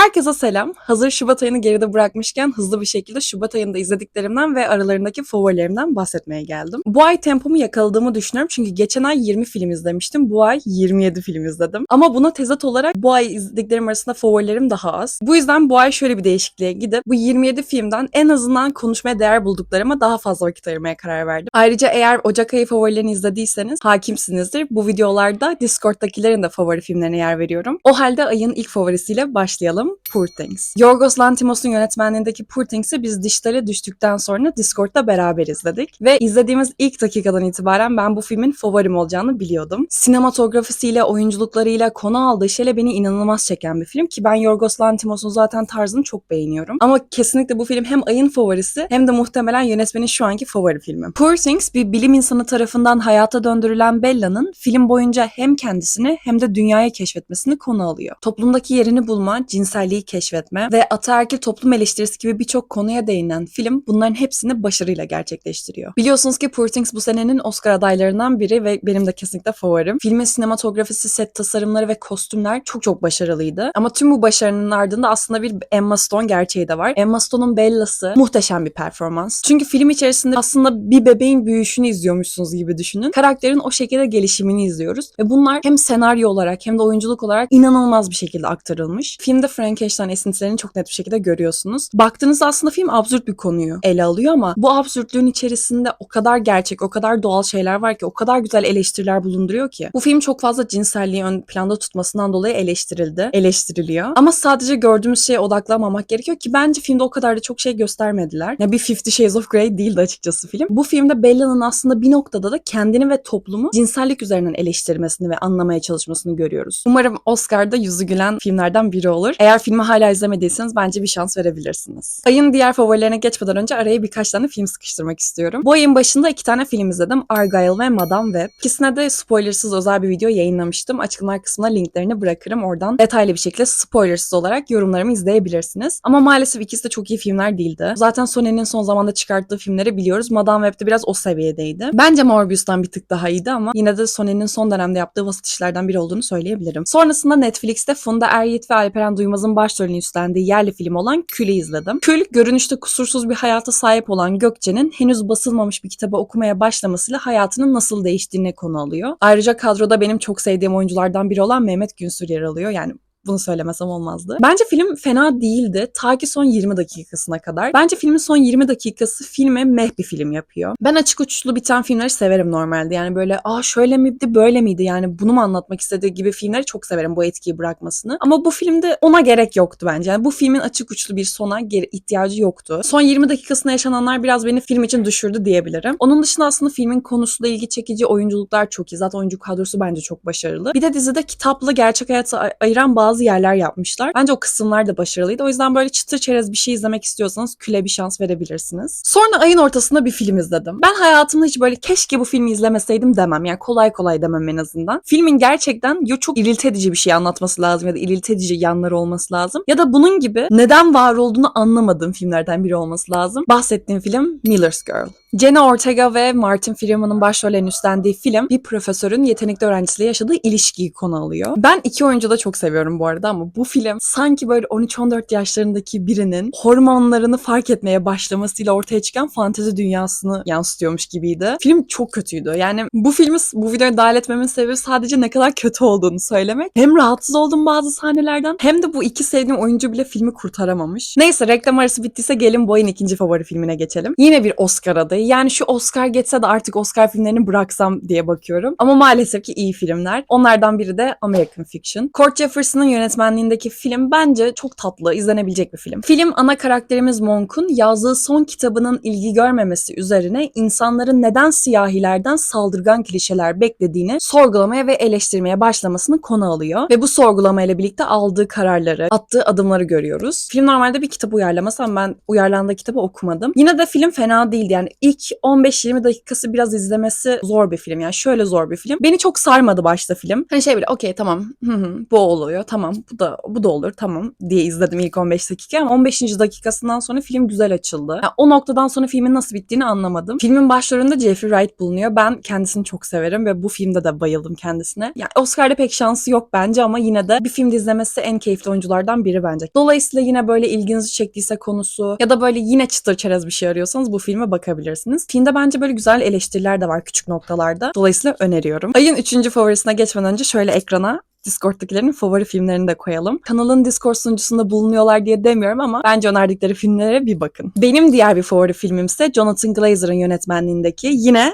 Herkese selam. Hazır Şubat ayını geride bırakmışken hızlı bir şekilde Şubat ayında izlediklerimden ve aralarındaki favorilerimden bahsetmeye geldim. Bu ay tempomu yakaladığımı düşünüyorum çünkü geçen ay 20 film izlemiştim. Bu ay 27 film izledim. Ama buna tezat olarak bu ay izlediklerim arasında favorilerim daha az. Bu yüzden bu ay şöyle bir değişikliğe gidip bu 27 filmden en azından konuşmaya değer bulduklarıma daha fazla vakit ayırmaya karar verdim. Ayrıca eğer Ocak ayı favorilerini izlediyseniz hakimsinizdir. Bu videolarda Discord'dakilerin de favori filmlerine yer veriyorum. O halde ayın ilk favorisiyle başlayalım. Poor Things. Yorgos Lanthimos'un yönetmenliğindeki Poor Things'i biz dijitale düştükten sonra Discord'da beraber izledik. Ve izlediğimiz ilk dakikadan itibaren ben bu filmin favorim olacağını biliyordum. Sinematografisiyle, oyunculuklarıyla, konu aldığı şeyle beni inanılmaz çeken bir film ki ben Yorgos Lanthimos'un zaten tarzını çok beğeniyorum. Ama kesinlikle bu film hem ayın favorisi hem de muhtemelen yönetmenin şu anki favori filmi. Poor Things bir bilim insanı tarafından hayata döndürülen Bella'nın film boyunca hem kendisini hem de dünyayı keşfetmesini konu alıyor. Toplumdaki yerini bulma, cinselliği keşfetme ve ataerkil toplum eleştirisi gibi birçok konuya değinen film bunların hepsini başarıyla gerçekleştiriyor. Biliyorsunuz ki Poor Things bu senenin Oscar adaylarından biri ve benim de kesinlikle favorim. Filmin sinematografisi, set tasarımları ve kostümler çok çok başarılıydı. Ama tüm bu başarının ardında aslında bir Emma Stone gerçeği de var. Emma Stone'un Bella'sı muhteşem bir performans. Çünkü film içerisinde aslında bir bebeğin büyüyüşünü izliyormuşsunuz gibi düşünün. Karakterin o şekilde gelişimini izliyoruz. Ve bunlar hem senaryo olarak hem de oyunculuk olarak inanılmaz bir şekilde aktarılmış. Filmde Frankenstein esintilerini çok net bir şekilde görüyorsunuz. Baktığınızda aslında film absürt bir konuyu ele alıyor ama bu absürtlüğün içerisinde o kadar gerçek, o kadar doğal şeyler var ki, o kadar güzel eleştiriler bulunduruyor ki. Bu film çok fazla cinselliği ön planda tutmasından dolayı eleştirildi, eleştiriliyor. Ama sadece gördüğümüz şeye odaklanmamak gerekiyor ki bence filmde o kadar da çok şey göstermediler. Ya bir Fifty Shades of Grey değildi açıkçası film. Bu filmde Bella'nın aslında bir noktada da kendini ve toplumu cinsellik üzerinden eleştirmesini ve anlamaya çalışmasını görüyoruz. Umarım Oscar'da yüzü gülen filmlerden biri olur. Eğer filmi hala izlemediyseniz bence bir şans verebilirsiniz. Ayın diğer favorilerine geçmeden önce araya birkaç tane film sıkıştırmak istiyorum. Bu ayın başında iki tane film izledim. Argyle ve Madame Web. İkisine de spoilersız özel bir video yayınlamıştım. Açıklamalar kısmına linklerini bırakırım. Oradan detaylı bir şekilde spoilersız olarak yorumlarımı izleyebilirsiniz. Ama maalesef ikisi de çok iyi filmler değildi. Zaten Sony'nin son zamanda çıkarttığı filmleri biliyoruz. Madame Web de biraz o seviyedeydi. Bence Morbius'tan bir tık daha iyiydi ama yine de Sony'nin son dönemde yaptığı vasat işlerden biri olduğunu söyleyebilirim. Sonrasında Netflix'te Funda Eryiğit ve Alperen Duymaz'ın başrolünü üstlendiği yerli film olan Kül'ü izledim. Kül, görünüşte kusursuz bir hayata sahip olan Gökçe'nin henüz basılmamış bir kitabı okumaya başlamasıyla hayatının nasıl değiştiğini konu alıyor. Ayrıca kadroda benim çok sevdiğim oyunculardan biri olan Mehmet Günsür yer alıyor. Yani bunu söylemesem olmazdı. Bence film fena değildi ta ki son 20 dakikasına kadar. Bence filmin son 20 dakikası filme meh bir film yapıyor. Ben açık uçlu biten filmleri severim normalde. Yani böyle aa şöyle miydi böyle miydi yani bunu mu anlatmak istediği gibi filmleri çok severim bu etkiyi bırakmasını. Ama bu filmde ona gerek yoktu bence. Yani bu filmin açık uçlu bir sona ihtiyacı yoktu. Son 20 dakikasında yaşananlar biraz beni film için düşürdü diyebilirim. Onun dışında aslında filmin konusuyla ilgi çekici oyunculuklar çok iyi. Zaten oyuncu kadrosu bence çok başarılı. Bir de dizide kitapla gerçek hayatı ay- ayıran bazı bazı yerler yapmışlar. Bence o kısımlar da başarılıydı. O yüzden böyle çıtır çerez bir şey izlemek istiyorsanız küle bir şans verebilirsiniz. Sonra ayın ortasında bir film izledim. Ben hayatımda hiç böyle keşke bu filmi izlemeseydim demem. Yani kolay kolay demem en azından. Filmin gerçekten ya çok irilti edici bir şey anlatması lazım ya da irilti edici yanları olması lazım. Ya da bunun gibi neden var olduğunu anlamadığım filmlerden biri olması lazım. Bahsettiğim film Miller's Girl. Jenna Ortega ve Martin Freeman'ın başrollerini üstlendiği film bir profesörün yetenekli öğrencisiyle yaşadığı ilişkiyi konu alıyor. Ben iki oyuncu da çok seviyorum bu arada ama bu film sanki böyle 13-14 yaşlarındaki birinin hormonlarını fark etmeye başlamasıyla ortaya çıkan fantezi dünyasını yansıtıyormuş gibiydi. Film çok kötüydü. Yani bu filmi bu videoya dahil etmemin sebebi sadece ne kadar kötü olduğunu söylemek. Hem rahatsız oldum bazı sahnelerden hem de bu iki sevdiğim oyuncu bile filmi kurtaramamış. Neyse reklam arası bittiyse gelin bu ayın ikinci favori filmine geçelim. Yine bir Oscar adayı. Yani şu Oscar geçse de artık Oscar filmlerini bıraksam diye bakıyorum. Ama maalesef ki iyi filmler. Onlardan biri de American Fiction. Kurt Jefferson'ın yönetmenliğindeki film bence çok tatlı, izlenebilecek bir film. Film ana karakterimiz Monk'un yazdığı son kitabının ilgi görmemesi üzerine insanların neden siyahilerden saldırgan klişeler beklediğini sorgulamaya ve eleştirmeye başlamasını konu alıyor. Ve bu sorgulamayla birlikte aldığı kararları, attığı adımları görüyoruz. Film normalde bir kitap uyarlaması ama ben uyarlandığı kitabı okumadım. Yine de film fena değildi. Yani ilk 15-20 dakikası biraz izlemesi zor bir film. Yani şöyle zor bir film. Beni çok sarmadı başta film. Hani şey böyle okey tamam bu oluyor tamam tamam bu da bu da olur tamam diye izledim ilk 15 dakika ama 15. dakikasından sonra film güzel açıldı. Yani o noktadan sonra filmin nasıl bittiğini anlamadım. Filmin başlarında Jeffrey Wright bulunuyor. Ben kendisini çok severim ve bu filmde de bayıldım kendisine. Yani Oscar'da pek şansı yok bence ama yine de bir filmde izlemesi en keyifli oyunculardan biri bence. Dolayısıyla yine böyle ilginizi çektiyse konusu ya da böyle yine çıtır çerez bir şey arıyorsanız bu filme bakabilirsiniz. Filmde bence böyle güzel eleştiriler de var küçük noktalarda. Dolayısıyla öneriyorum. Ayın 3. favorisine geçmeden önce şöyle ekrana Discord'dakilerin favori filmlerini de koyalım. Kanalın Discord sunucusunda bulunuyorlar diye demiyorum ama bence önerdikleri filmlere bir bakın. Benim diğer bir favori filmim ise Jonathan Glazer'ın yönetmenliğindeki yine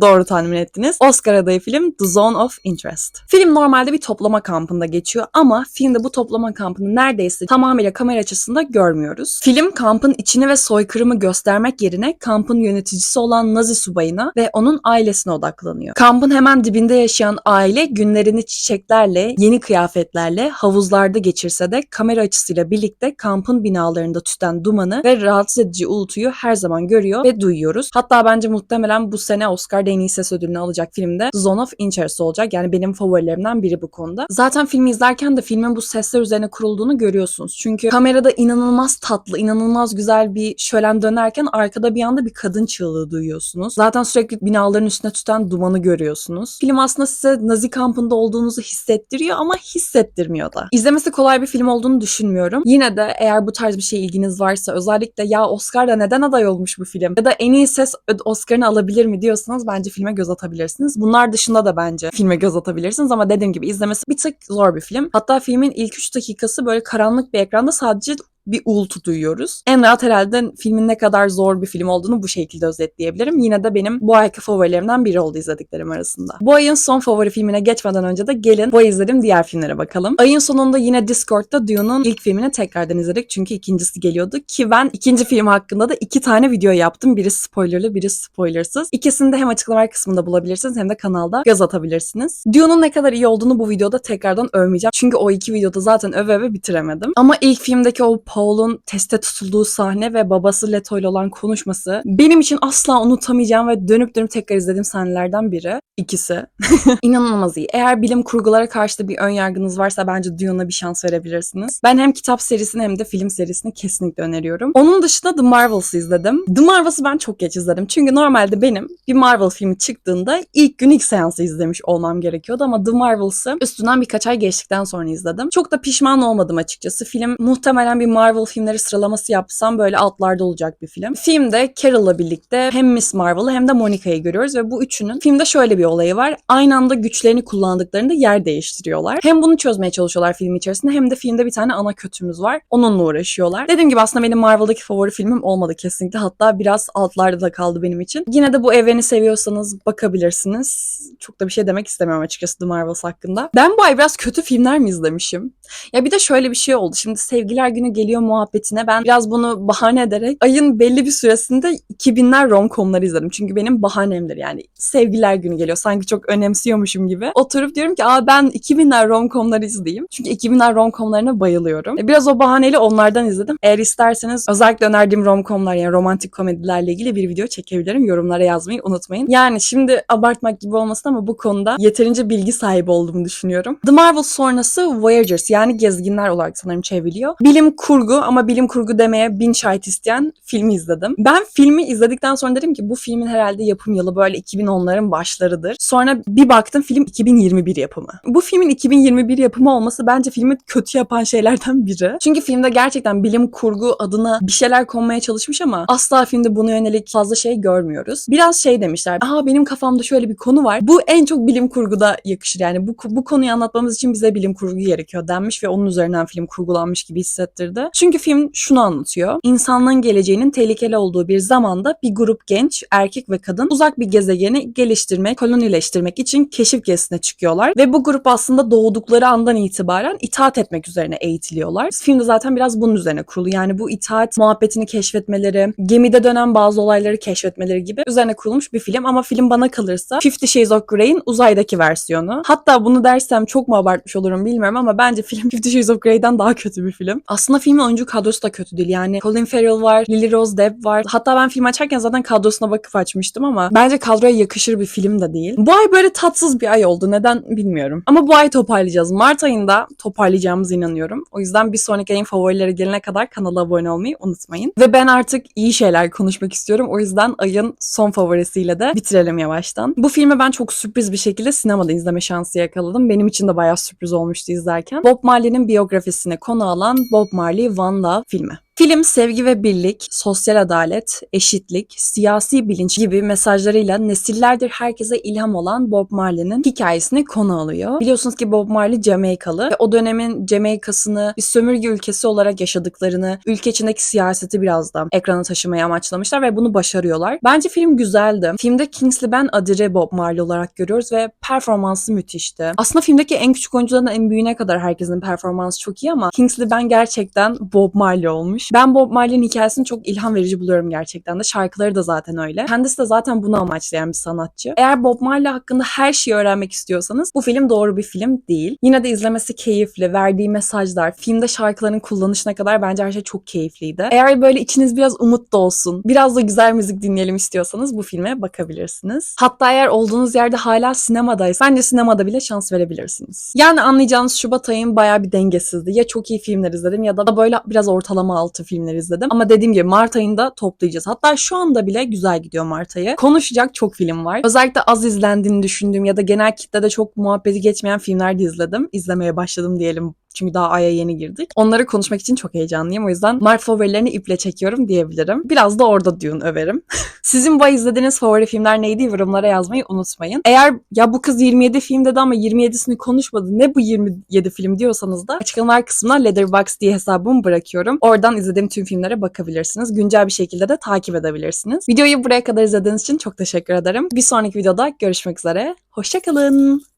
Doğru tahmin ettiniz. Oscar adayı film The Zone of Interest. Film normalde bir toplama kampında geçiyor ama filmde bu toplama kampını neredeyse tamamıyla kamera açısında görmüyoruz. Film kampın içini ve soykırımı göstermek yerine kampın yöneticisi olan Nazi subayına ve onun ailesine odaklanıyor. Kampın hemen dibinde yaşayan aile günlerini çiçeklerle, yeni kıyafetlerle, havuzlarda geçirse de kamera açısıyla birlikte kampın binalarında tüten dumanı ve rahatsız edici uğultuyu her zaman görüyor ve duyuyoruz. Hatta bence muhtemelen bu sene Oscar Oscar'da en iyi ses ödülünü alacak filmde Zone of Interest olacak. Yani benim favorilerimden biri bu konuda. Zaten filmi izlerken de filmin bu sesler üzerine kurulduğunu görüyorsunuz. Çünkü kamerada inanılmaz tatlı, inanılmaz güzel bir şölen dönerken arkada bir anda bir kadın çığlığı duyuyorsunuz. Zaten sürekli binaların üstüne tüten dumanı görüyorsunuz. Film aslında size Nazi kampında olduğunuzu hissettiriyor ama hissettirmiyor da. İzlemesi kolay bir film olduğunu düşünmüyorum. Yine de eğer bu tarz bir şey ilginiz varsa özellikle ya Oscar'da neden aday olmuş bu film ya da en iyi ses Oscar'ını alabilir mi diyorsanız bence filme göz atabilirsiniz. Bunlar dışında da bence filme göz atabilirsiniz ama dediğim gibi izlemesi bir tık zor bir film. Hatta filmin ilk 3 dakikası böyle karanlık bir ekranda sadece bir uğultu duyuyoruz. En rahat herhalde filmin ne kadar zor bir film olduğunu bu şekilde özetleyebilirim. Yine de benim bu ayki favorilerimden biri oldu izlediklerim arasında. Bu ayın son favori filmine geçmeden önce de gelin bu ay izlediğim diğer filmlere bakalım. Ayın sonunda yine Discord'da Dune'un ilk filmini tekrardan izledik çünkü ikincisi geliyordu ki ben ikinci film hakkında da iki tane video yaptım. Biri spoilerlı, biri spoilersız. İkisini de hem açıklama kısmında bulabilirsiniz hem de kanalda göz atabilirsiniz. Dune'un ne kadar iyi olduğunu bu videoda tekrardan övmeyeceğim. Çünkü o iki videoda zaten öve öve bitiremedim. Ama ilk filmdeki o Paul'un teste tutulduğu sahne ve babası Leto ile olan konuşması benim için asla unutamayacağım ve dönüp dönüp tekrar izlediğim sahnelerden biri. İkisi. İnanılmaz iyi. Eğer bilim kurgulara karşı da bir ön yargınız varsa bence Dune'a bir şans verebilirsiniz. Ben hem kitap serisini hem de film serisini kesinlikle öneriyorum. Onun dışında The Marvels'ı izledim. The Marvels'ı ben çok geç izledim. Çünkü normalde benim bir Marvel filmi çıktığında ilk gün ilk seansı izlemiş olmam gerekiyordu ama The Marvels'ı üstünden birkaç ay geçtikten sonra izledim. Çok da pişman olmadım açıkçası. Film muhtemelen bir Marvel filmleri sıralaması yapsam böyle altlarda olacak bir film. Filmde Carol'la birlikte hem Miss Marvel'ı hem de Monica'yı görüyoruz ve bu üçünün filmde şöyle bir olayı var. Aynı anda güçlerini kullandıklarında yer değiştiriyorlar. Hem bunu çözmeye çalışıyorlar film içerisinde hem de filmde bir tane ana kötümüz var. Onunla uğraşıyorlar. Dediğim gibi aslında benim Marvel'daki favori filmim olmadı kesinlikle. Hatta biraz altlarda da kaldı benim için. Yine de bu evreni seviyorsanız bakabilirsiniz. Çok da bir şey demek istemiyorum açıkçası The Marvels hakkında. Ben bu ay biraz kötü filmler mi izlemişim? Ya bir de şöyle bir şey oldu. Şimdi sevgiler günü geliyor muhabbetine ben biraz bunu bahane ederek ayın belli bir süresinde 2000'ler romcomları izledim. Çünkü benim bahanemdir yani. Sevgiler günü geliyor. Sanki çok önemsiyormuşum gibi. Oturup diyorum ki aa ben 2000'ler romcomları izleyeyim. Çünkü 2000'ler romcomlarına bayılıyorum. E, Biraz o bahaneyle onlardan izledim. Eğer isterseniz özellikle önerdiğim romcomlar yani romantik komedilerle ilgili bir video çekebilirim. Yorumlara yazmayı unutmayın. Yani şimdi abartmak gibi olmasın ama bu konuda yeterince bilgi sahibi olduğumu düşünüyorum. The Marvel sonrası Voyagers yani gezginler olarak sanırım çevriliyor. Bilim kurgu ama bilim kurgu demeye bin şahit isteyen filmi izledim. Ben filmi izledikten sonra dedim ki bu filmin herhalde yapım yılı böyle 2010'ların başlarıdır. Sonra bir baktım film 2021 yapımı. Bu filmin 2021 yapımı olması bence filmi kötü yapan şeylerden biri. Çünkü filmde gerçekten bilim kurgu adına bir şeyler konmaya çalışmış ama asla filmde buna yönelik fazla şey görmüyoruz. Biraz şey demişler. Aa benim kafamda şöyle bir konu var. Bu en çok bilim kurguda yakışır. Yani bu, bu konuyu anlatmamız için bize bilim kurgu gerekiyor denmiş ve onun üzerinden film kurgulanmış gibi hissettirdi. Çünkü film şunu anlatıyor. İnsanlığın geleceğinin tehlikeli olduğu bir zamanda bir grup genç, erkek ve kadın uzak bir gezegeni geliştirmek, kolonileştirmek için keşif gezisine çıkıyorlar. Ve bu grup aslında doğdukları andan itibaren itaat etmek üzerine eğitiliyorlar. Filmde zaten biraz bunun üzerine kurulu. Yani bu itaat muhabbetini keşfetmeleri, gemide dönen bazı olayları keşfetmeleri gibi üzerine kurulmuş bir film. Ama film bana kalırsa Fifty Shades of Grey'in uzaydaki versiyonu. Hatta bunu dersem çok mu abartmış olurum bilmiyorum ama bence film Fifty Shades of Grey'den daha kötü bir film. Aslında filmin oyuncu kadrosu da kötü değil. Yani Colin Farrell var, Lily Rose Depp var. Hatta ben film açarken zaten kadrosuna bakıp açmıştım ama bence kadroya yakışır bir film de değil. Bu ay böyle tatsız bir ay oldu. Neden bilmiyorum. Ama bu ay toparlayacağız. Mart ayında toparlayacağımıza inanıyorum. O yüzden bir sonraki ayın favorileri gelene kadar kanala abone olmayı unutmayın. Ve ben artık iyi şeyler konuşmak istiyorum. O yüzden ayın son favorisiyle de bitirelim yavaştan. Bu filmi ben çok sürpriz bir şekilde sinemada izleme şansı yakaladım. Benim için de bayağı sürpriz olmuştu izlerken. Bob Marley'nin biyografisine konu alan Bob Marley One Love filmi. Film sevgi ve birlik, sosyal adalet, eşitlik, siyasi bilinç gibi mesajlarıyla nesillerdir herkese ilham olan Bob Marley'nin hikayesini konu alıyor. Biliyorsunuz ki Bob Marley Jamaikalı ve o dönemin Jamaika'sını bir sömürge ülkesi olarak yaşadıklarını, ülke içindeki siyaseti biraz da ekrana taşımaya amaçlamışlar ve bunu başarıyorlar. Bence film güzeldi. Filmde Kingsley Ben Adire Bob Marley olarak görüyoruz ve performansı müthişti. Aslında filmdeki en küçük oyunculardan en büyüğüne kadar herkesin performansı çok iyi ama Kingsley Ben gerçekten Bob Marley olmuş. Ben Bob Marley'nin hikayesini çok ilham verici buluyorum gerçekten de. Şarkıları da zaten öyle. Kendisi de zaten bunu amaçlayan bir sanatçı. Eğer Bob Marley hakkında her şeyi öğrenmek istiyorsanız bu film doğru bir film değil. Yine de izlemesi keyifli, verdiği mesajlar, filmde şarkıların kullanışına kadar bence her şey çok keyifliydi. Eğer böyle içiniz biraz umut da olsun, biraz da güzel müzik dinleyelim istiyorsanız bu filme bakabilirsiniz. Hatta eğer olduğunuz yerde hala sinemadaysa bence sinemada bile şans verebilirsiniz. Yani anlayacağınız Şubat ayım bayağı bir dengesizdi. Ya çok iyi filmler izledim ya da böyle biraz ortalama altı filmler izledim. Ama dediğim gibi Mart ayında toplayacağız. Hatta şu anda bile güzel gidiyor Mart ayı. Konuşacak çok film var. Özellikle az izlendiğini düşündüğüm ya da genel kitlede çok muhabbeti geçmeyen filmler de izledim. İzlemeye başladım diyelim çünkü daha aya yeni girdik. Onları konuşmak için çok heyecanlıyım. O yüzden Mart favorilerini iple çekiyorum diyebilirim. Biraz da orada Dune överim. Sizin bu izlediğiniz favori filmler neydi? Yorumlara yazmayı unutmayın. Eğer ya bu kız 27 film dedi ama 27'sini konuşmadı. Ne bu 27 film diyorsanız da açıklamalar kısmına Letterboxd diye hesabımı bırakıyorum. Oradan izlediğim tüm filmlere bakabilirsiniz. Güncel bir şekilde de takip edebilirsiniz. Videoyu buraya kadar izlediğiniz için çok teşekkür ederim. Bir sonraki videoda görüşmek üzere. Hoşçakalın.